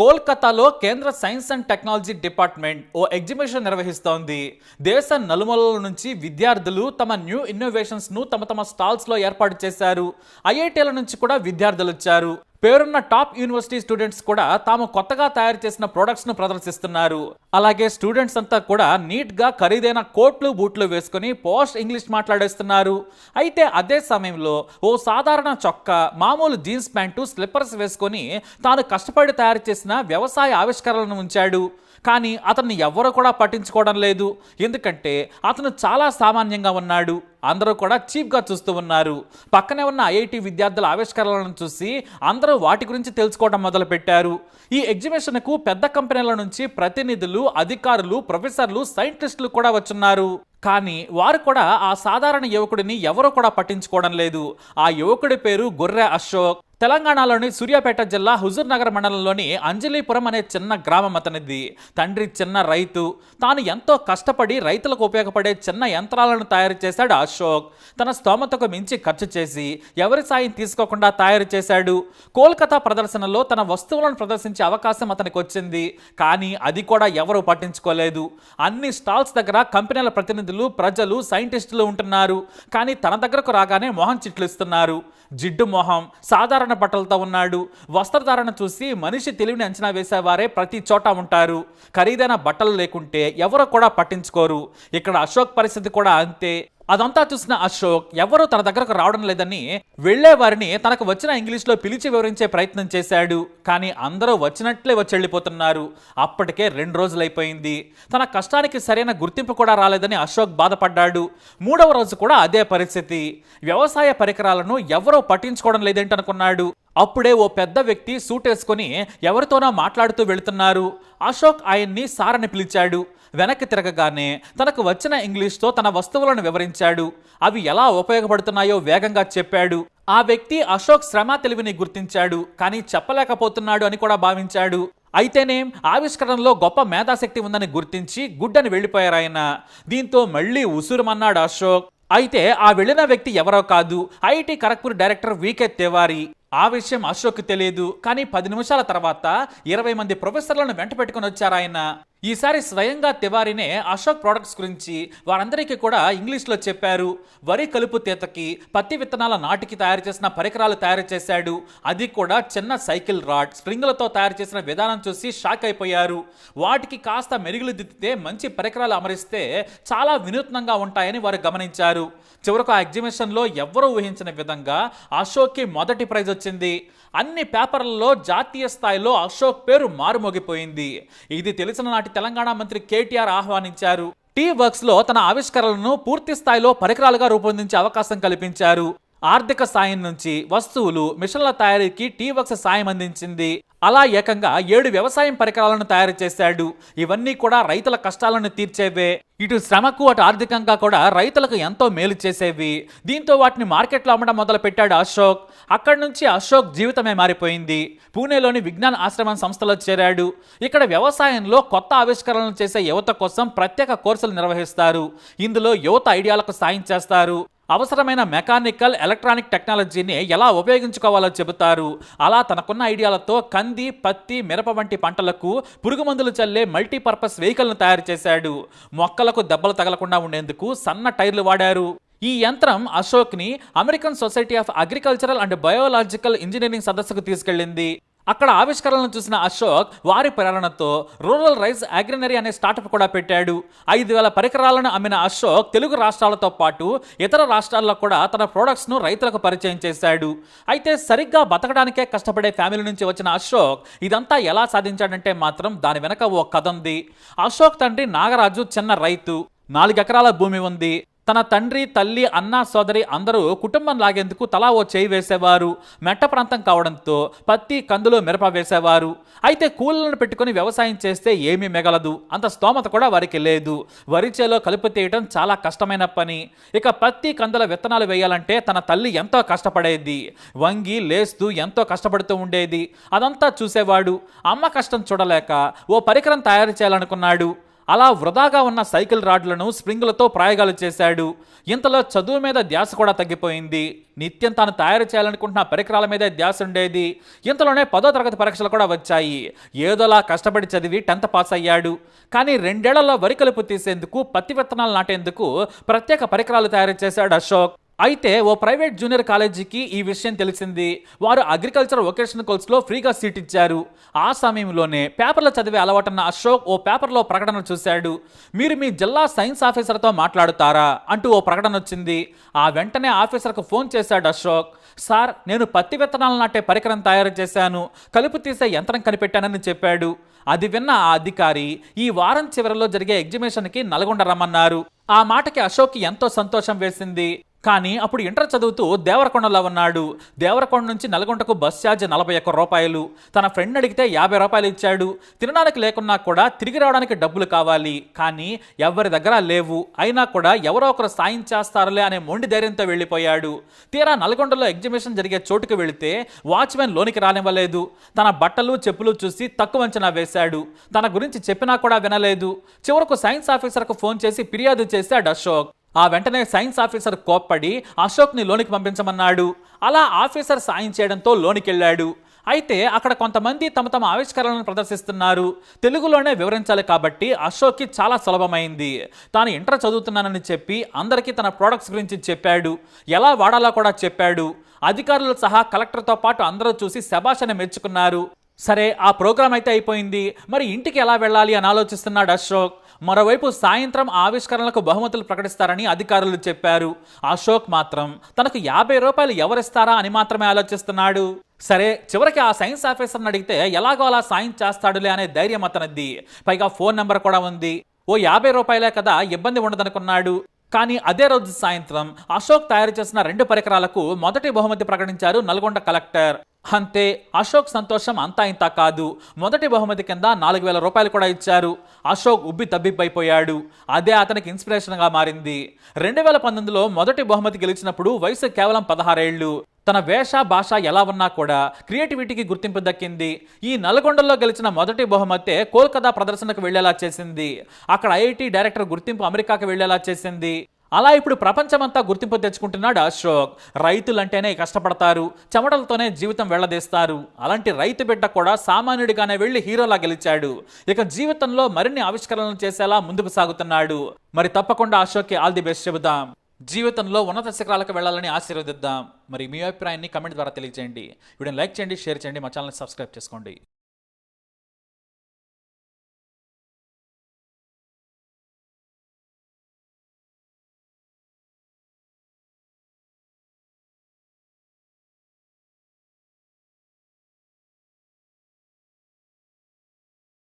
కోల్కతాలో కేంద్ర science and technology department ఓ ఎగ్జిబిషన్ నిర్వహిస్తోంది. దేశ నలుమూలల నుంచి విద్యార్థులు తమ న్యూ ఇన్నోవేషన్స్ను తమ తమ స్టాల్స్లో ఏర్పాటు చేశారు. ఐఐటీల నుంచి కూడా విద్యార్థులు వచ్చారు. పేరున్న టాప్ యూనివర్సిటీ స్టూడెంట్స్ కూడా తాము కొత్తగా తయారు చేసిన ప్రొడక్ట్స్ను ప్రదర్శిస్తున్నారు. అలాగే స్టూడెంట్స్ అంతా కూడా నీట్గా ఖరీదైన కోట్లు బూట్లు వేసుకుని పోస్ట్ ఇంగ్లీష్ మాట్లాడేస్తున్నారు. అయితే అదే సమయంలో ఓ సాధారణ చొక్కా మామూలు జీన్స్ ప్యాంటు స్లిప్పర్స్ వేసుకొని తాను కష్టపడి తయారు చేసిన వ్యవసాయ ఆవిష్కరణలను ఉంచాడు. కానీ అతన్ని ఎవ్వరూ కూడా పట్టించుకోవడం లేదు. ఎందుకంటే అతను చాలా సామాన్యంగా ఉన్నాడు. అందరూ కూడా చీప్గా చూస్తూ ఉన్నారు. పక్కనే ఉన్న ఐఐటి విద్యార్థుల ఆవిష్కరణలను చూసి అందరూ వాటి గురించి తెలుసుకోవడం మొదలుపెట్టారు. ఈ ఎగ్జిబిషన్కు పెద్ద కంపెనీల నుంచి ప్రతినిధులు అధికారులు ప్రొఫెసర్లు సైంటిస్టులు కూడా వచ్చున్నారు. కానీ వారు కూడా ఆ సాధారణ యువకుడిని ఎవరూ కూడా పట్టించుకోవడం లేదు. ఆ యువకుడి పేరు గొర్రె అశోక్. తెలంగాణలోని సూర్యాపేట జిల్లా హుజూర్ నగర్ మండలంలోని అంజలీపురం అనే చిన్న గ్రామం అతనిది. తండ్రి చిన్న రైతు. తాను ఎంతో కష్టపడి రైతులకు ఉపయోగపడే చిన్న యంత్రాలను తయారు చేశాడు అశోక్. తన స్తోమతకు మించి ఖర్చు చేసి ఎవరి సాయం తీసుకోకుండా తయారు చేశాడు. కోల్కతా ప్రదర్శనలో తన వస్తువులను ప్రదర్శించే అవకాశం అతనికి వచ్చింది. కానీ అది కూడా ఎవరూ పట్టించుకోలేదు. అన్ని స్టాల్స్ దగ్గర కంపెనీల ప్రతినిధులు ప్రజలు సైంటిస్టులు ఉంటున్నారు. కానీ తన దగ్గరకు రాగానే మొహం చిట్లిస్తున్నారు. జిడ్డు మొహం. సాధారణ బట్టలతో ఉన్నాడు. వస్త్రధారణ చూసి మనిషి తెలివిని అంచనా వేసేవారే ప్రతి చోట ఉంటారు. ఖరీదైన బట్టలు లేకుంటే ఎవరు కూడా పట్టించుకోరు. ఇక్కడ అశోక్ పరిస్థితి కూడా అంతే. అదంతా చూసిన అశోక్ ఎవరు తన దగ్గరకు రావడం లేదని వెళ్ళే వారిని తనకు వచ్చిన ఇంగ్లీష్లో పిలిచి వివరించే ప్రయత్నం చేశాడు. కానీ అందరూ వచ్చినట్లే వచ్చి వెళ్ళిపోతున్నారు. అప్పటికే రెండు రోజులైపోయింది. తన కష్టానికి సరైన గుర్తింపు కూడా రాలేదని అశోక్ బాధపడ్డాడు. మూడవ రోజు కూడా అదే పరిస్థితి. వ్యవసాయ పరికరాలను ఎవరో పట్టించుకోవడం లేదేంటనుకున్నాడు. అప్పుడే ఓ పెద్ద వ్యక్తి సూట్ వేసుకొని ఎవరితోనో మాట్లాడుతూ వెళుతున్నారు. అశోక్ ఆయన్ని సారని పిలిచాడు. వెనక్కి తిరగగానే తనకు వచ్చిన ఇంగ్లీష్తో తన వస్తువులను వివరించాడు. అవి ఎలా ఉపయోగపడుతున్నాయో వేగంగా చెప్పాడు. ఆ వ్యక్తి అశోక్ శ్రమ తెలివిని గుర్తించాడు. కానీ చెప్పలేకపోతున్నాడు అని కూడా భావించాడు. అయితేనేం ఆవిష్కరణలో గొప్ప మేధాశక్తి ఉందని గుర్తించి గుడ్డని వెళ్ళిపోయారు ఆయన. దీంతో మళ్ళీ ఉసురుమన్నాడు అశోక్. అయితే ఆ వెళ్ళిన వ్యక్తి ఎవరో కాదు. IIT Kharagpur director VK Tiwari. ఆ విషయం అశోక్ తెలియదు. కానీ పది నిమిషాల తర్వాత ఇరవై మంది ప్రొఫెసర్లను వెంట పెట్టుకుని వచ్చారు ఆయన. ఈసారి స్వయంగా తివారీనే అశోక్ ప్రొడక్ట్స్ గురించి వారందరికీ కూడా ఇంగ్లీష్లో చెప్పారు. వరి కలుపు తీతకి పత్తి విత్తనాల నాటికి తయారు చేసిన పరికరాలు తయారు చేశాడు. అది కూడా చిన్న సైకిల్ రాడ్ స్ప్రింగులతో తయారు చేసిన విధానం చూసి షాక్ అయిపోయారు. వాటికి కాస్త మెరుగులు దిద్దితే మంచి పరికరాలు అమరిస్తే చాలా వినూత్నంగా ఉంటాయని వారు గమనించారు. చివరకు ఆ ఎగ్జిబిషన్లో ఎవ్వరూ ఊహించిన విధంగా అశోక్కి మొదటి ప్రైజ్ వచ్చింది. అన్ని పేపర్లలో జాతీయ స్థాయిలో అశోక్ పేరు మారుమోగిపోయింది. ఇది తెలిసిన నాటి తెలంగాణ మంత్రి కేటీఆర్ ఆహ్వానించారు. టీ వర్క్స్లో తన ఆవిష్కరణలను పూర్తి స్థాయిలో పరికరాలుగా రూపొందించే అవకాశం కల్పించారు. ఆర్థిక సాయం నుంచి వస్తువులు మిషన్ల తయారీకి టీ వర్క్స్ సాయం అందించింది. అలా ఏకంగా ఏడు వ్యవసాయం పరికరాలను తయారు చేశాడు. ఇవన్నీ కూడా రైతుల కష్టాలను తీర్చేవే. ఇటు శ్రమకు అటు ఆర్థికంగా కూడా రైతులకు ఎంతో మేలు చేసేవి. దీంతో వాటిని మార్కెట్లో అమ్మడం మొదలు పెట్టాడు అశోక్. అక్కడి నుంచి అశోక్ జీవితమే మారిపోయింది. పూణేలోని విజ్ఞాన్ ఆశ్రమం సంస్థలో చేరాడు. ఇక్కడ వ్యవసాయంలో కొత్త ఆవిష్కరణలు చేసే యువత కోసం ప్రత్యేక కోర్సులు నిర్వహిస్తారు. ఇందులో యువత ఐడియాలకు సాయం చేస్తారు. అవసరమైన మెకానికల్ ఎలక్ట్రానిక్ టెక్నాలజీని ఎలా ఉపయోగించుకోవాలో చెబుతారు. అలా తనకున్న ఐడియాలతో కంది పత్తి మిరప వంటి పంటలకు పురుగు మందులు చల్లే మల్టీపర్పస్ వెహికల్ను తయారు చేశాడు. మొక్కలకు దెబ్బలు తగలకుండా ఉండేందుకు సన్న టైర్లు వాడారు. ఈ యంత్రం అశోక్ని American society of agricultural and biological engineering సదస్సుకు తీసుకెళ్ళింది. అక్కడ ఆవిష్కరణలను చూసిన అశోక్ వారి ప్రేరణతో రూరల్ రైస్ అగ్రినరీ అనే స్టార్టప్ కూడా పెట్టాడు. ఐదు వేల పరికరాలను అమ్మిన అశోక్ తెలుగు రాష్ట్రాలతో పాటు ఇతర రాష్ట్రాల్లో కూడా తన ప్రోడక్ట్స్ను రైతులకు పరిచయం చేశాడు. అయితే సరిగ్గా బతకడానికే కష్టపడే ఫ్యామిలీ నుంచి వచ్చిన అశోక్ ఇదంతా ఎలా సాధించాడంటే మాత్రం దాని వెనక ఓ కథ ఉంది. అశోక్ తండ్రి నాగరాజు చిన్న రైతు. నాలుగు ఎకరాల భూమి ఉంది. తన తండ్రి తల్లి అన్న సోదరి అందరూ కుటుంబం లాగేందుకు తలా ఓ చేయి వేసేవారు. మెట్ట ప్రాంతం కావడంతో పత్తి కందులు మిరప వేసేవారు. అయితే కూలీలను పెట్టుకుని వ్యవసాయం చేస్తే ఏమీ మిగలదు. అంత స్తోమత కూడా వారికి లేదు. వరి చేలో కలుపు తీయడం చాలా కష్టమైన పని. ఇక పత్తి కందుల విత్తనాలు వేయాలంటే తన తల్లి ఎంతో కష్టపడేది. వంగి లేస్తూ ఎంతో కష్టపడుతూ ఉండేది. అదంతా చూసేవాడు. అమ్మ కష్టం చూడలేక ఓ పరికరం తయారు చేయాలనుకున్నాడు. అలా వృధాగా ఉన్న సైకిల్ రాడ్లను స్ప్రింగులతో ప్రయోగాలు చేశాడు. ఇంతలో చదువు మీద ధ్యాస కూడా తగ్గిపోయింది. నిత్యం తాను తయారు చేయాలనుకుంటున్న పరికరాల మీదే ధ్యాస ఉండేది. ఇంతలోనే పదో తరగతి పరీక్షలు కూడా వచ్చాయి. ఏదోలా కష్టపడి చదివి టెన్త్ పాస్ అయ్యాడు. కానీ రెండేళ్ళలో వరి కలుపు తీసేందుకు పత్తి విత్తనాలు నాటేందుకు ప్రత్యేక పరికరాలు తయారు చేశాడు అశోక్. అయితే ఓ ప్రైవేట్ జూనియర్ కాలేజీకి ఈ విషయం తెలిసింది. వారు అగ్రికల్చర్ వొకేషనల్ కోర్స్లో ఫ్రీగా సీట్ ఇచ్చారు. ఆ సమయంలోనే పేపర్లో చదివే అలవాటున్న అశోక్ ఓ పేపర్లో ప్రకటన చూశాడు. మీరు మీ జిల్లా సైన్స్ ఆఫీసర్తో మాట్లాడుతారా? అంటూ ఓ ప్రకటన వచ్చింది. ఆ వెంటనే ఆఫీసర్కు ఫోన్ చేశాడు అశోక్. సార్ నేను పత్తి విత్తనాలు నాటే పరికరం తయారు చేశాను. కలుపు తీసే యంత్రం కనిపెట్టానని చెప్పాడు. అది విన్న ఆ అధికారి ఈ వారం చివరిలో జరిగే ఎగ్జిబిషన్కి నల్గొండ రమ్మన్నారు. ఆ మాటకి అశోక్కి ఎంతో సంతోషం వేసింది. కానీ అప్పుడు ఇంటర్ చదువుతూ దేవరకొండలో ఉన్నాడు. దేవరకొండ నుంచి నల్గొండకు బస్ ఛార్జ్ నలభై ఒక్క రూపాయలు. తన ఫ్రెండ్ అడిగితే యాభై రూపాయలు ఇచ్చాడు. తినడానికి లేకున్నా కూడా తిరిగి రావడానికి డబ్బులు కావాలి. కానీ ఎవరి దగ్గర లేవు. అయినా కూడా ఎవరో ఒకరు సాయం చేస్తారులే అనే మొండి ధైర్యంతో వెళ్ళిపోయాడు. తీరా నల్గొండలో ఎగ్జిబిషన్ జరిగే చోటుకు వెళితే వాచ్మెన్ లోనికి రానివ్వలేదు. తన బట్టలు చెప్పులు చూసి తక్కువ అంచనా వేశాడు. తన గురించి చెప్పినా కూడా వినలేదు. చివరకు సైన్స్ ఆఫీసర్కు ఫోన్ చేసి ఫిర్యాదు చేశాడు అశోక్. ఆ వెంటనే సైన్స్ ఆఫీసర్ కోప్పడి అశోక్ని లోనికి పంపించమన్నాడు. అలా ఆఫీసర్ సాయం చేయడంతో లోనికెళ్ళాడు. అయితే అక్కడ కొంతమంది తమ తమ ఆవిష్కరణలను ప్రదర్శిస్తున్నారు. తెలుగులోనే వివరించాలి కాబట్టి అశోక్కి చాలా సులభమైంది. తాను ఇంటర్ చదువుతున్నానని చెప్పి అందరికీ తన ప్రోడక్ట్స్ గురించి చెప్పాడు. ఎలా వాడాలో కూడా చెప్పాడు. అధికారులు సహా కలెక్టర్తో పాటు అందరూ చూసి శభాషణ మెచ్చుకున్నారు. సరే ఆ ప్రోగ్రాం అయితే అయిపోయింది. మరి ఇంటికి ఎలా వెళ్ళాలి అని ఆలోచిస్తున్నాడు అశోక్. మరోవైపు సాయంత్రం ఆవిష్కరణలకు బహుమతులు ప్రకటిస్తారని అధికారులు చెప్పారు. అశోక్ మాత్రం తనకు యాభై రూపాయలు ఎవరిస్తారా అని మాత్రమే ఆలోచిస్తున్నాడు. సరే చివరికి ఆ సైన్స్ ఆఫీసర్ని అడిగితే ఎలాగో అలా సాయం చేస్తాడులే అనే ధైర్యం అతనిది. పైగా ఫోన్ నెంబర్ కూడా ఉంది. ఓ యాభై రూపాయలే కదా ఇబ్బంది ఉండదనుకున్నాడు. కానీ అదే రోజు సాయంత్రం అశోక్ తయారు చేసిన రెండు పరికరాలకు మొదటి బహుమతి ప్రకటించారు నల్గొండ కలెక్టర్. అంతే అశోక్ సంతోషం అంతా ఇంత కాదు. మొదటి బహుమతి కింద నాలుగు వేల రూపాయలు కూడా ఇచ్చారు. అశోక్ ఉబ్బి తబ్బిబ్బైపోయాడు. అదే అతనికి ఇన్స్పిరేషన్గా మారింది. రెండు వేల పంతొమ్మిదిలో మొదటి బహుమతి గెలిచినప్పుడు వయసు కేవలం పదహారేళ్ళు తన వేష భాష ఎలా ఉన్నా కూడా క్రియేటివిటీకి గుర్తింపు దక్కింది. ఈ నల్గొండలో గెలిచిన మొదటి బహుమతే కోల్కతా ప్రదర్శనకు వెళ్ళేలా చేసింది. అక్కడ ఐఐటి డైరెక్టర్ గుర్తింపు అమెరికాకు వెళ్ళేలా చేసింది. అలా ఇప్పుడు ప్రపంచమంతా గుర్తింపు తెచ్చుకుంటున్నాడు అశోక్. రైతులంటేనే కష్టపడతారు చెమటలతోనే జీవితం వెళ్ళదీస్తారు. అలాంటి రైతు బిడ్డ కూడా సామాన్యుడిగానే వెళ్ళి హీరోలా గెలిచాడు. ఇక జీవితంలో మరిన్ని ఆవిష్కరణలు చేసేలా ముందుకు సాగుతున్నాడు. మరి తప్పకుండా అశోక్కి ఆల్ ది బెస్ట్ చెబుదాం. జీవితంలో ఉన్నత శిఖరాలకు వెళ్ళాలని ఆశీర్వదిద్దాం. మరి మీ అభిప్రాయాన్ని కమెంట్ ద్వారా తెలియజేయండి వీడియోని లైక్ చేయండి షేర్ చేయండి మా ఛానల్ని సబ్స్క్రైబ్ చేసుకోండి.